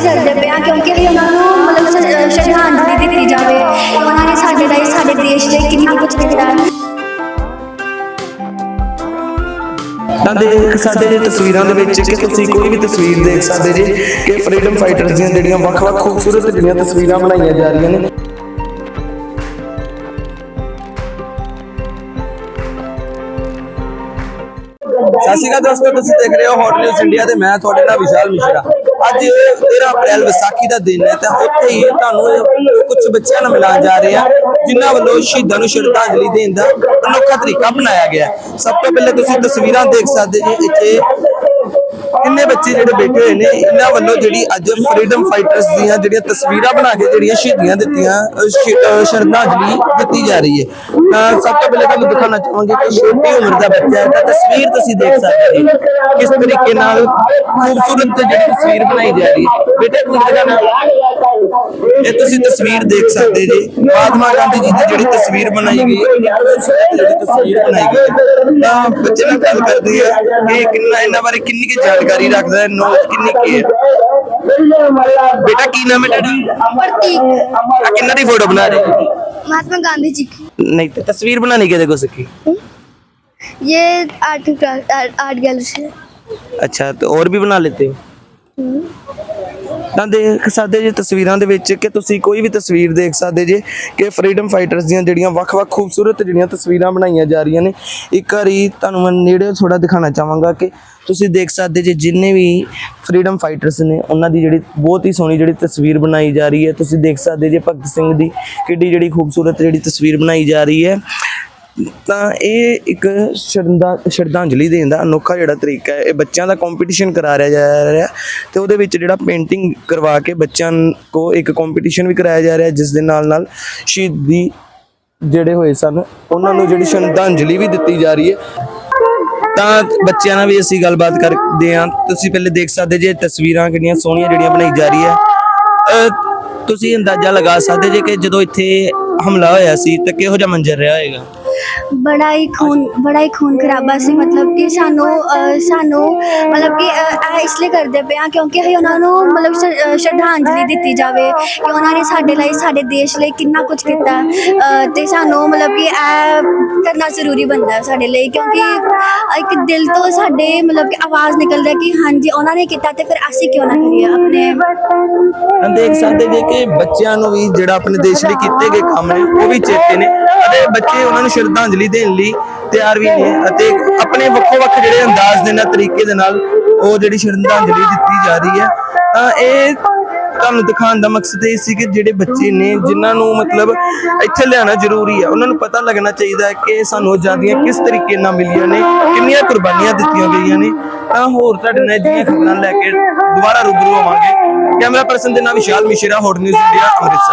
ਲਈ ਕਰਦੇ ਪਏ ਹਾਂ ਕਿਉਂਕਿ ਵੀ ਉਹਨਾਂ ਨੂੰ ਮਤਲਬ ਸ਼- ਸ਼ਰਧਾਂਜਲੀ ਦਿੱਤੀ ਜਾਵੇ। ਉਹਨਾਂ ਨੇ ਸਾਡੇ ਲਈ, ਸਾਡੇ ਦੇਸ਼ ਲਈ ਕਿੰਨਾ ਕੁਝ ਕੀਤਾ ਹੈ ਤਾਂ ਦੇਖ ਸਾਡੇ ਜੇ ਤਸਵੀਰਾਂ ਦੇ ਵਿੱਚ ਕਿ ਤੁਸੀਂ ਕੋਈ ਵੀ ਤਸਵੀਰ ਦੇਖ ਸਕਦੇ ਜੇ ਕਿ ਫਰੀडम ਫਾਈਟਰਸ ਦੀਆਂ ਜਿਹੜੀਆਂ ਵੱਖ-ਵੱਖ ਖੂਬਸੂਰਤ ਜਿਹੜੀਆਂ ਤਸਵੀਰਾਂ ਬਣਾਈਆਂ ਜਾ ਰਹੀਆਂ ਨੇ। ਸਤਿ ਸ਼੍ਰੀ ਅਕਾਲ ਦੋਸਤੋ, ਤੁਸੀਂ ਦੇਖ ਰਹੇ ਹੋ ਹੌਟ ਨਿਊਜ਼ ਇੰਡੀਆ ਤੇ ਮੈਂ ਤੁਹਾਡੇ ਨਾਲ ਵਿਸ਼ਾਲ ਮਿਸ਼ਰਾ। ਅੱਜ 13 ਅਪ੍ਰੈਲ ਵਿਸਾਖੀ ਦਾ ਦਿਨ ਹੈ ਤਾਂ ਉੱਥੇ ਹੀ ਤੁਹਾਨੂੰ ਕੁਝ ਬੱਚਿਆਂ ਨਾਲ ਮਿਲਾਉਣ ਜਾ ਰਹੇ ਹਾਂ ਜਿਨ੍ਹਾਂ ਵੱਲੋਂ ਸ਼ਹੀਦਾਂ ਨੂੰ ਸ਼ਰਧਾਂਜਲੀ ਦੇਣ ਦਾ ਅਨੋਖਾ ਤਰੀਕਾ ਅਪਣਾਇਆ ਗਿਆ ਸਭ ਤੋਂ ਪਹਿਲੇ ਤੁਸੀਂ ਤਸਵੀਰਾਂ ਦੇਖ ਸਕਦੇ ਜੀ, ਇੱਥੇ ਕਿੰਨੇ ਬੱਚੇ ਜਿਹੜੇ ਬੈਠੇ ਹੋਏ ਨੇ, ਇਹਨਾਂ ਵੱਲੋਂ ਜਿਹੜੀ ਅੱਜ ਫਰੀडम ਫਾਈਟਰਸ ਦੀਆਂ ਜਿਹੜੀਆਂ ਤਸਵੀਰਾਂ ਬਣਾ ਕੇ ਜਿਹੜੀਆਂ ਸ਼ਹੀਦੀਆਂ ਦਿੱਤੀਆਂ ਸ਼ਰਧਾਂਜਲੀ ਦਿੱਤੀ ਜਾ ਰਹੀ ਹੈ। ਤਾਂ ਸਭ ਤੋਂ ਪਹਿਲੇ ਤੁਹਾਨੂੰ ਦਿਖਾਉਣਾ ਚਾਹਾਂਗੇ ਕਿ ਛੋਟੀ ਉਮਰ ਦਾ ਬੱਚਾ ਹੈ, ਤਾਂ ਤਸਵੀਰ ਤੁਸੀਂ ਦੇਖ ਸਕਦੇ ਜੀ। ਕਿਸ ਤਰੀਕੇ ਨਾਲ ਖੂਬਸੂਰਤ ਜਿਹੜੀ ਤਸਵੀਰ ਬਣਾਈ ਜਾ ਰਹੀ ਹੈ। ਬੇਟੇ ਤੁਸੀਂ ਦਿਖਾਣਾ ਇਹ ਤੁਸੀਂ ਤਸਵੀਰ ਦੇਖ ਸਕਦੇ ਜੀ। ਮਹਾਤਮਾ ਗਾਂਧੀ ਜੀ ਦੀ ਜਿਹੜੀ ਤਸਵੀਰ ਬਣਾਈ ਗਈ ਜਿਹੜੀ ਤਸਵੀਰ ਬਣਾਈ ਗਈ ਹੈ। ਤਾਂ ਬੱਚੇ ਨਾਲ ਗੱਲ ਕਰਦੀ ਹੈ ਕਿ ਕਿੰਨਾ, ਇਹਨਾਂ ਬਾਰੇ ਕਿੰਨੀ ਕੀ ਜਾਣਕਾਰੀ ਰੱਖਦਾ ਹੈ ਨੌਲੇਜ ਕਿੰਨੀ ਕੀ ਹੈ ਬੇਟਾ ਕੀ ਨਾਮ ਹੈ ਤੁਹਾਡਾ ਪ੍ਰਤੀਕ ਆ ਕਿੰਨਾ ਦੀ ਫੋਟੋ ਬਣਾ ਰਹੇ ਹੋ महात्मा गांधी जी की ਨਹੀਂ ਤੇ ਤਸਵੀਰ ਬਣਾਣੀ ਕਿਹਦੇ ਕੋ ਸਿੱਖੀ ये आर्ट आर्ट आर्ट गैलरी से ਅੱਛਾ ਤੇ ਹੋਰ ਵੀ ਬਣਾ ਲੈਤੇ ਹੋ ਤਾਂ ਦੇਖ ਸਕਦੇ ਜੇ ਤਸਵੀਰਾਂ ਦੇ ਵਿੱਚ ਕਿ ਤੁਸੀਂ ਕੋਈ ਵੀ ਤਸਵੀਰ ਦੇਖ ਸਕਦੇ ਜੇ ਕਿ ਫਰੀडम ਫਾਈਟਰਸ ਦੀਆਂ ਜਿਹੜੀਆਂ ਵੱਖ-ਵੱਖ ਖੂਬਸੂਰਤ ਜਿਹੜੀਆਂ ਤਸਵੀਰਾਂ ਬਣਾਈਆਂ ਜਾ ਰਹੀਆਂ ਨੇ, ਇੱਕ ਵਾਰੀ ਤੁਹਾਨੂੰ ਮੈਂ ਨੇੜੇ ਥੋੜਾ ਦਿਖਾਣਾ ਚਾਹਾਂਗਾ ਕਿ ਤੁਸੀਂ ਦੇਖ ਸਕਦੇ ਜੇ ਜਿੰਨੇ ਵੀ ਫਰੀडम ਫਾਈਟਰਸ ਨੇ, ਉਹਨਾਂ ਦੀ ਜਿਹੜੀ ਬਹੁਤ ਹੀ ਸੋਹਣੀ ਜਿਹੜੀ ਤਸਵੀਰ ਬਣਾਈ ਜਾ ਰਹੀ ਹੈ। ਤੁਸੀਂ ਦੇਖ ਸਕਦੇ ਜੇ ਭਗਤ ਸਿੰਘ ਦੀ ਕਿੱਡੀ ਜਿਹੜੀ ਖੂਬਸੂਰਤ ਜਿਹੜੀ ਤਸਵੀਰ ਬਣਾਈ ਜਾ ਰਹੀ ਹੈ। ਤਾਂ ਇਹ ਇੱਕ ਸ਼ਰਧਾ, ਸ਼ਰਧਾਂਜਲੀ ਦੇਣ ਦਾ ਅਨੋਖਾ ਜਿਹੜਾ ਤਰੀਕਾ ਹੈ। ਇਹ ਬੱਚਿਆਂ ਦਾ ਕੰਪੀਟੀਸ਼ਨ ਕਰਾ ਰਿਹਾ ਜਾ ਰਿਹਾ ਤੇ ਉਹਦੇ ਵਿੱਚ ਜਿਹੜਾ ਪੇਂਟਿੰਗ ਕਰਵਾ ਕੇ ਬੱਚਿਆਂ ਕੋ ਇੱਕ ਕੰਪੀਟੀਸ਼ਨ ਵੀ ਕਰਾਇਆ ਜਾ ਰਿਹਾ, ਜਿਸ ਦੇ ਨਾਲ ਨਾਲ ਸ਼ਹੀਦੀ ਜਿਹੜੇ ਹੋਏ ਸਨ, ਉਹਨਾਂ ਨੂੰ ਜਿਹੜੀ ਸ਼ਰਧਾਂਜਲੀ ਵੀ ਦਿੱਤੀ ਜਾ ਰਹੀ ਹੈ। ਤਾਂ ਬੱਚਿਆਂ ਨਾਲ ਵੀ ਅਸੀਂ ਗੱਲਬਾਤ ਕਰਦੇ ਹਾਂ। ਤੁਸੀਂ ਪਹਿਲੇ ਦੇਖ ਸਕਦੇ ਜੇ ਤਸਵੀਰਾਂ ਕਿੰਨੀਆਂ ਸੋਹਣੀਆਂ ਜਿਹੜੀਆਂ ਬਣਾਈ ਜਾ ਰਹੀ ਹੈ। ਤੁਸੀਂ ਅੰਦਾਜ਼ਾ ਲਗਾ ਸਕਦੇ ਜੇ ਕਿ ਜਦੋਂ ਇੱਥੇ ਹਮਲਾ ਹੋਇਆ ਸੀ, ਤਾਂ ਕਿਹੋ ਜਿਹਾ ਮੰਜ਼ਰ ਰਿਹਾ ਹੋਏਗਾ? ਬੜਾ ਹੀ ਖੂਨ ਬੜਾ ਹੀ ਖੂਨ ਖਰਾਬਾ ਸੀ ਮਤਲਬ ਕਿ ਸਾਨੂੰ ਸਾਨੂੰ ਮਤਲਬ ਕਿ ਇਸ ਲਈ ਕਰਦੇ ਪਏ ਹਾਂ ਕਿਉਂਕਿ ਅਸੀਂ ਉਹਨਾਂ ਨੂੰ ਮਤਲਬ ਸ਼- ਅਹ, ਸ਼ਰਧਾਂਜਲੀ ਦਿੱਤੀ ਜਾਵੇ ਕਿ ਉਹਨਾਂ ਨੇ ਸਾਡੇ ਲਈ ਸਾਡੇ ਦੇਸ਼ ਲਈ ਕਿੰਨਾ ਕੁਝ ਕੀਤਾ। ਅਹ, ਤੇ ਸਾਨੂੰ ਮਤਲਬ ਕਿ ਇਹ ਕਰਨਾ ਜ਼ਰੂਰੀ ਬਣਦਾ ਹੈ ਸਾਡੇ ਲਈ ਕਿਉਂਕਿ ਇੱਕ ਦਿਲ ਤੋਂ ਸਾਡੇ ਮਤਲਬ ਕਿ ਆਵਾਜ਼ ਨਿਕਲਦਾ ਹੈ ਕਿ ਹਾਂਜੀ ਉਹਨਾਂ ਨੇ ਕੀਤਾ ਤੇ ਫਿਰ ਅਸੀਂ ਕਿਉਂ ਨਾ ਕਰੀਏ ਆਪਣੇ ਤਾਂ ਦੇਖ ਸਕਦੇ ਜੇ ਕਿ ਬੱਚਿਆਂ ਨੂੰ ਵੀ ਜਿਹੜਾ ਆਪਣੇ ਦੇਸ਼ ਲਈ ਕੀਤੇ ਗਏ ਕੰਮ ਨੇ ਉਹ ਵੀ ਚੇਤੇ ਨੇ ਅਤੇ ਬੱਚੇ ਉਹਨਾਂ ਨੂੰ ਸ਼ਰਧਾਂਜਲੀ ਦੇਣ ਲਈ ਤਿਆਰ ਵੀ ਨੇ ਅਤੇ ਆਪਣੇ ਵੱਖੋ ਵੱਖ ਜਿਹੜੇ ਅੰਦਾਜ਼ ਦੇ ਨਾਲ ਤਰੀਕੇ ਦੇ ਨਾਲ ਉਹ ਜਿਹੜੀ ਸ਼ਰਧਾਂਜਲੀ ਦਿੱਤੀ ਜਾ ਰਹੀ ਹੈ, ਤਾਂ ਇਹ ਤੁਹਾਨੂੰ ਦਿਖਾਉਣ ਦਾ ਮਕਸਦ ਇਹ ਸੀ ਕਿ ਜਿਹੜੇ ਬੱਚੇ ਨੇ, ਜਿਨ੍ਹਾਂ ਨੂੰ ਮਤਲਬ ਇੱਥੇ ਲਿਆਉਣਾ ਜ਼ਰੂਰੀ ਹੈ, ਉਹਨਾਂ ਨੂੰ ਪਤਾ ਲੱਗਣਾ ਚਾਹੀਦਾ ਹੈ ਕਿ ਸਾਨੂੰ ਆਜ਼ਾਦੀਆਂ ਕਿਸ ਤਰੀਕੇ ਨਾਲ ਮਿਲੀਆਂ ਨੇ, ਕਿੰਨੀਆਂ ਕੁਰਬਾਨੀਆਂ ਦਿੱਤੀਆਂ ਗਈਆਂ ਨੇ। ਤਾਂ ਹੋਰ ਤੁਹਾਡੇ ਨਾਲ ਜਿਹੜੀਆਂ ਖਬਰਾਂ ਲੈ ਕੇ ਦੁਬਾਰਾ ਰੂਬਰੂ ਹੋਵਾਂਗੇ। ਕੈਮਰਾ ਪਰਸਨ ਦੇ ਨਾਲ Vishal Mishra hot news India, Amritsar.